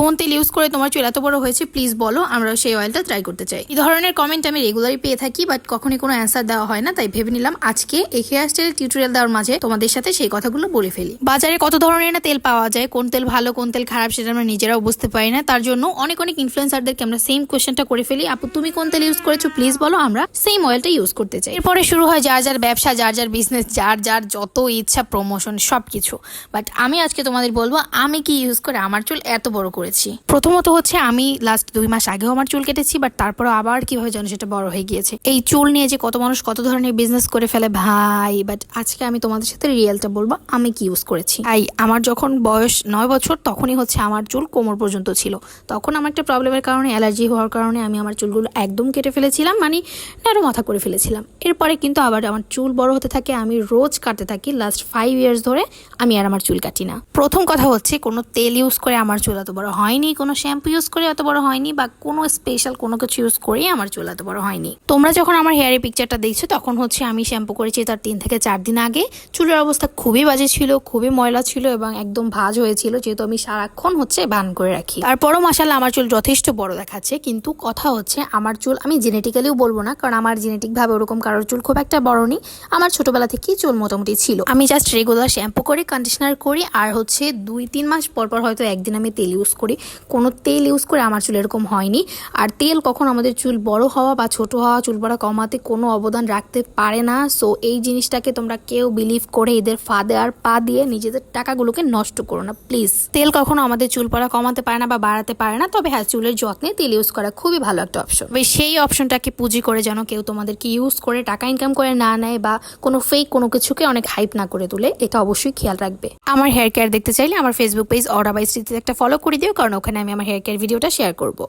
কোন তেল ইউজ করে তোমার চুল এত বড় হয়েছে প্লিজ বলো আমরা সেই অয়েলটা ট্রাই করতে চাই। এই ধরনের কমেন্ট আমি রেগুলারই পেয়ে থাকি বাট কখনই কোনো অ্যান্সার দেওয়া হয় না, তাই ভেবে নিলাম আজকে এই হেয়ার স্টাইলের টিউটোরিয়াল দেওয়ার মাঝে তোমাদের সাথে সেই কথাগুলো বলে ফেলি। বাজারে কত ধরনের না তেল পাওয়া যায়, কোন তেল ভালো, কোন তেল খারাপ, সেটা আমরা নিজেরাও বুঝতে পারি না, তার জন্য অনেক অনেক ইনফ্লুয়েন্সারদেরকে আমরা সেম কোয়েশ্চেনটা করে ফেলি, আপু, তুমি কোন তেল ইউজ করেছ প্লিজ বলো, আমরা সেম অয়েলটা ইউজ করতে চাই। এরপরে শুরু হয় যার যার ব্যবসা, যার যার বিজনেস যার যার যত ইচ্ছা প্রমোশন সব কিছু বাট আমি আজকে তোমাদের বলব, আমি কি ইউজ করে আমার চুল এত বড় করেছি। প্রথমত হচ্ছে আমি লাস্ট দুই মাস আগেও আমার চুল কেটেছি বাট তারপরে আবার কীভাবে যেন সেটা বড় হয়ে গিয়েছে। এই চুল নিয়ে যে কত মানুষ কত ধরনের বিজনেস করে ফেলে, ভাই বাট আজকে আমি তোমাদের সাথে রিয়েলটা বলব, আমি কি ইউজ করেছি। তাই আমার যখন বয়স নয় বছর, তখনই হচ্ছে আমার চুল কোমর পর্যন্ত ছিল। তখন আমার একটা প্রবলেমের কারণে অ্যালার্জি হওয়ার কারণে আমি আমার চুলগুলো একদম কেটে ফেলেছিলাম মানে ন্যারো মাথা করে ফেলেছিলাম। এরপরে কিন্তু আবার আমার চুল বড় হতে থাকে, আমি রোজ কাটতে থাকি লাস্ট ফাইভ ইয়ার্স ধরে আমি আর আমার চুল কাটি না। প্রথম কথা হচ্ছে কোনো তেল ইউজ করে আমার চুল এত বড় হয়নি, কোনো শ্যাম্পু ইউজ করে এত বড় হয়নি বা কোনো স্পেশাল কোনো কিছু ইউজ করেই আমার চুল এত বড় হয়নি। তোমরা যখন আমার হেয়ারের পিকচারটা দেখছ, তখন হচ্ছে আমি শ্যাম্পু করেছি তার তিন থেকে চার দিন আগে। চুলের অবস্থা খুবই বাজে ছিল, খুবই ময়লা ছিল এবং একদম ভাঁজ হয়েছিল, যেহেতু আমি সারাক্ষণ হচ্ছে বান করে রাখি। আর তারপরও মাসাল্লাহ আমার চুল যথেষ্ট বড় দেখাচ্ছে, কিন্তু কথা হচ্ছে আমার চুল, আমি জেনেটিক্যালিও বলব না, কারণ আমার জেনেটিক ভাবে ওরকম কারোর চুল খুব একটা বড় নেই। আমার ছোটবেলা থেকেই চুল মোটামুটি ছিল। আমি জাস্ট রেগুলার শ্যাম্পু করি কন্ডিশনার করি, আর হচ্ছে দুই তিন মাস পর পর হয়তো একদিন আমি তেল ইউজ করি। কোনো তেল ইউজ করে আমার চুল এরকম হয়নি। আর তেল কখন আমাদের চুল বড় হওয়া বা ছোট হওয়া, চুল বড়া কমাতে কোনো অবদান রাখতে পারে না। সো এই জিনিসটাকে তোমরা কেউ বিলিভ করে এদের ফাঁদে আর পা দিয়ে নিজেদের টাকাগুলোকে নষ্ট করো না। প্লিজ তেল কখনো আমাদের চুল পড়া কমাতে পারে না বা বাড়াতে পারে না, তবে হ্যাঁ চুলের যত্নে তেল ইউজ করা খুবই ভালো একটা অপশন তবে সেই অপশনটাকে পুঁজি করে যেন কেউ তোমাদেরকে ইউজ করে টাকা ইনকাম করে না নেয় বা কোনো ফেক কোনো কিছুকে অনেক হাইপ না করে তুলে, এটা অবশ্যই খেয়াল রাখবে। আমার হেয়ার কেয়ার দেখতে চাইলে আমার ফেসবুক পেজ অর্ডার বাইস্ট্রিতে একটা ফলো করে দিও কারণ ওখানে আমি আমার হেয়ার কেয়ার ভিডিওটা শেয়ার করব।